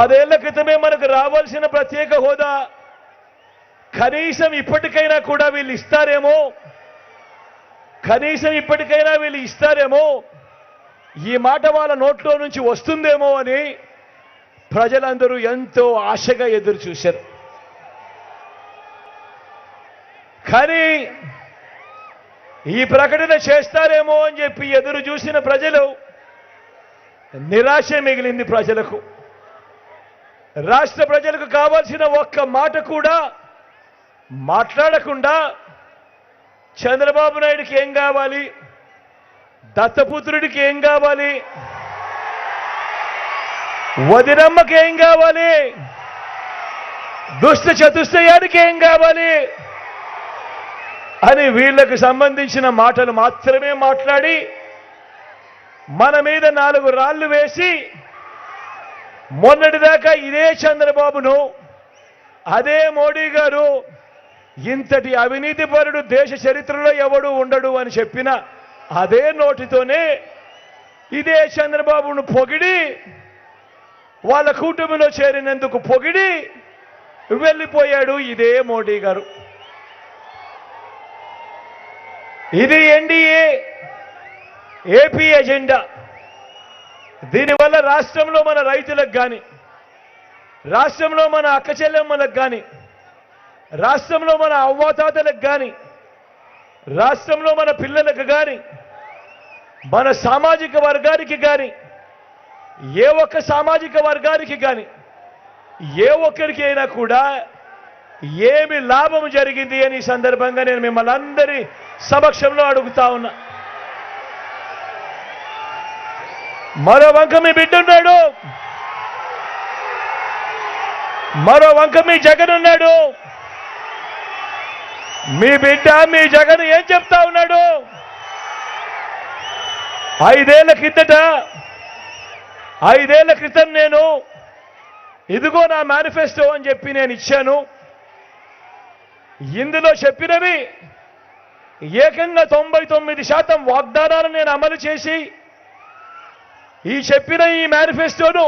పదేళ్ళ క్రితమే మనకు రావాల్సిన ప్రత్యేక హోదా కనీసం ఇప్పటికైనా కూడా వీళ్ళు ఇస్తారేమో? కనీసం ఇప్పటికైనా వీళ్ళు ఇస్తారేమో? ఈ మాట వాళ్ళ నోట్లో నుంచి వస్తుందేమో అని ప్రజలందరూ ఎంతో ఆశగా ఎదురు చూశారు. కానీ ఈ ప్రకటన చేస్తారేమో అని చెప్పి ఎదురు చూసిన ప్రజలు నిరాశ మిగిలింది ప్రజలకు. రాష్ట్ర ప్రజలకు కావాల్సిన ఒక్క మాట కూడా మాట్లాడకుండా చంద్రబాబు నాయుడికి ఏం కావాలి? దత్తపుత్రుడికి ఏం కావాలి? వదినమ్మకి ఏం కావాలి? దుష్ట చతుష్టయానికి ఏం కావాలి? అని వీళ్ళకు సంబంధించిన మాటలు మాత్రమే మాట్లాడి మన మీద నాలుగు రాళ్ళు వేసి మొన్నటిదాకా ఇదే చంద్రబాబును అదే మోడీ గారు ఇంతటి అవినీతి పరుడు దేశ చరిత్రలో ఎవడు ఉండడు అని చెప్పిన అదే నోటితోనే ఇదే చంద్రబాబును పొగిడి వాళ్ళ కూటమిలో చేరినందుకు పొగిడి వెళ్ళిపోయాడు ఇదే మోడీ గారు. ఇది ఎన్డీఏ ఏపీ ఎజెండా. దీనివల్ల రాష్ట్రంలో మన రైతులకు కానీ రాష్ట్రంలో మన అక్క చెల్లెమ్మలకు కానీ రాష్ట్రంలో మన అవ్వాతాతలకు కానీ రాష్ట్రంలో మన పిల్లలకు కానీ మన సామాజిక వర్గానికి కానీ ఏ ఒక్క సామాజిక వర్గానికి కానీ ఏ ఒక్కరికి అయినా కూడా ఏమి లాభం జరిగింది అని సందర్భంగా నేను మిమ్మల్ని అందరి సమక్షంలో అడుగుతా ఉన్నా. మరో వంక మీ బిడ్డ ఉన్నాడు మరో వంక మీ జగన్ ఉన్నాడు మీ బిడ్డ మీ జగన్ ఏం చెప్తా ఉన్నాడు? ఐదేళ్ళ కిందట ఐదేళ్ళ క్రితం నేను ఇదిగో నా మేనిఫెస్టో అని చెప్పి నేను ఇచ్చాను. ఇందులో చెప్పినవి ఏకంగా తొంభై తొమ్మిది శాతం వాగ్దానాలను నేను అమలు చేసి ఈ చెప్పిన ఈ మేనిఫెస్టోను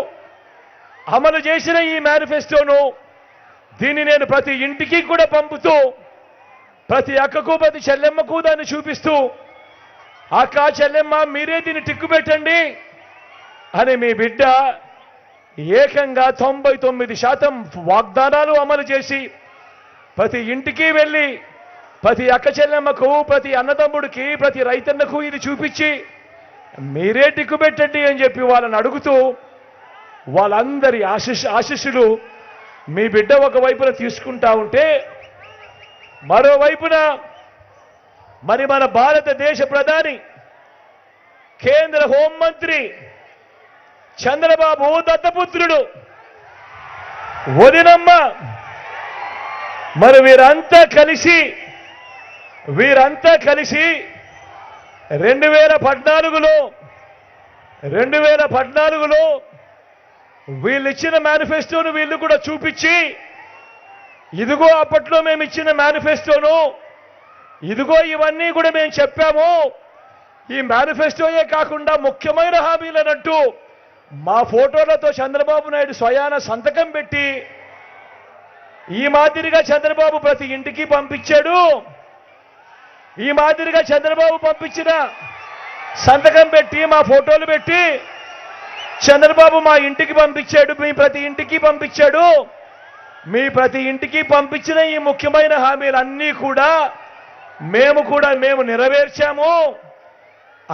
అమలు చేసిన ఈ మేనిఫెస్టోను దీన్ని నేను ప్రతి ఇంటికి కూడా పంపుతూ ప్రతి అక్కకు ప్రతి చెల్లెమ్మకు దాన్ని చూపిస్తూ అక్క చెల్లెమ్మ మీరే దీన్ని టిక్కు పెట్టండి అని మీ బిడ్డ ఏకంగా తొంభై తొమ్మిది శాతం వాగ్దానాలు అమలు చేసి ప్రతి ఇంటికి వెళ్ళి ప్రతి అక్క చెల్లెమ్మకు ప్రతి అన్నదమ్ముడికి ప్రతి రైతన్నకు ఇది చూపించి మీరే టిక్కు పెట్టండి అని చెప్పి వాళ్ళని అడుగుతూ వాళ్ళందరి ఆశిష్ ఆశిస్సులు మీ బిడ్డ ఒకవైపున తీసుకుంటా ఉంటే మరోవైపున మరి మన భారతదేశ ప్రధాని కేంద్ర హోంమంత్రి చంద్రబాబు దత్తపుత్రుడు. వదినమ్మ మరి వీరంతా కలిసి వీరంతా కలిసి రెండు వేల పద్నాలుగులో రెండు వేల పద్నాలుగులో వీళ్ళు ఇచ్చిన మేనిఫెస్టోను వీళ్ళు కూడా చూపించి ఇదిగో అప్పట్లో మేము ఇచ్చిన మేనిఫెస్టోను ఇదిగో ఇవన్నీ కూడా మేము చెప్పాము. ఈ మేనిఫెస్టోయే కాకుండా ముఖ్యమైన హామీలనంటూ మా ఫోటోలతో చంద్రబాబు నాయుడు స్వయాన సంతకం పెట్టి ఈ మాదిరిగా చంద్రబాబు ప్రతి ఇంటికి పంపించాడు. ఈ మాదిరిగా చంద్రబాబు పంపించిన సంతకం పెట్టి మా ఫోటోలు పెట్టి చంద్రబాబు మా ఇంటికి పంపించాడు మీ ప్రతి ఇంటికి పంపించాడు. మీ ప్రతి ఇంటికి పంపించిన ఈ ముఖ్యమైన హామీలన్నీ కూడా మేము కూడా మేము నెరవేర్చాము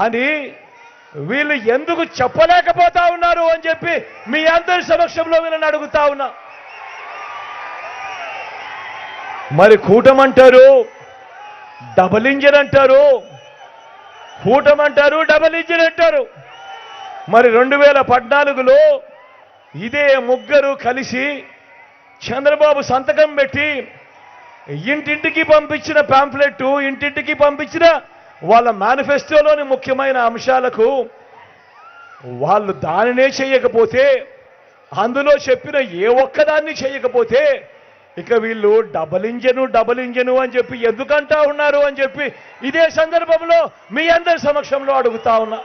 అని వీళ్ళు ఎందుకు చెప్పలేకపోతా ఉన్నారు అని చెప్పి మీ అందరి సమక్షంలో వీళ్ళని అడుగుతా ఉన్నా. మరి కూటమంటారు? డబల్ ఇంజిన్ అంటారు. కూటమంటారు డబల్ ఇంజిన్ అంటారు. మరి రెండు వేల పద్నాలుగులో ఇదే ముగ్గురు కలిసి చంద్రబాబు సంతకం పెట్టి ఇంటింటికి పంపించిన పాంఫ్లెట్ ఇంటింటికి పంపించిన వాళ్ళ మేనిఫెస్టోలోని ముఖ్యమైన అంశాలకు వాళ్ళు దానినే చేయకపోతే అందులో చెప్పిన ఏ ఒక్కదాన్ని చేయకపోతే ఇక వీళ్ళు డబల్ ఇంజను డబల్ ఇంజను అని చెప్పి ఎందుకంటా ఉన్నారు అని చెప్పి ఇదే సందర్భంలో మీ అందరి సమక్షంలో అడుగుతా ఉన్నా.